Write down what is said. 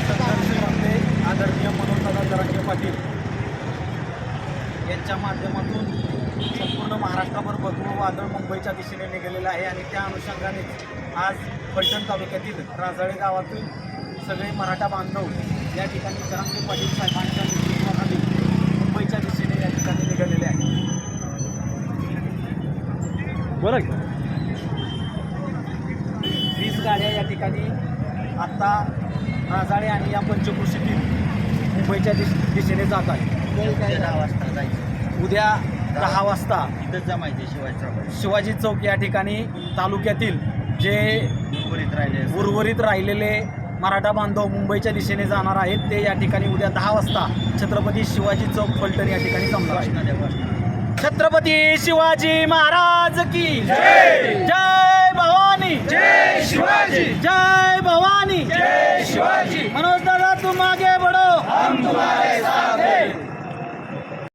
सरकारचे आपले आदरणीय मनोजदादा जरांगे पाटील यांच्या माध्यमातून संपूर्ण महाराष्ट्रभर बदलू वादळ मुंबईच्या दिशेने निघालेलं आहे. आणि त्या अनुषंगाने आज फलटण तालुक्यातील राजाळे गावातून सगळे मराठा बांधव या ठिकाणी जरांगे पाटील साहेबांच्या नेतृत्वाखाली मुंबईच्या दिशेने या ठिकाणी निघालेले आहे बरं वीस गाड्या या ठिकाणी आत्ता राजाळे आणि या पंचकृषीतील मुंबईच्या दिश दिशेने जात आहे. दहा वाजता जायचं? उद्या दहा वाजता इथंच जमायचे शिवाजी चौकात शिवाजी चौक या ठिकाणी तालुक्यातील जे उर्वरित राहिले उर्वरित राहिलेले मराठा बांधव मुंबईच्या दिशेने जाणार आहेत ते या ठिकाणी उद्या दहा वाजता छत्रपती शिवाजी चौक फलटण या ठिकाणी जमणार आहे. छत्रपती शिवाजी महाराज की जय! हम तुम्हारे साथ हैं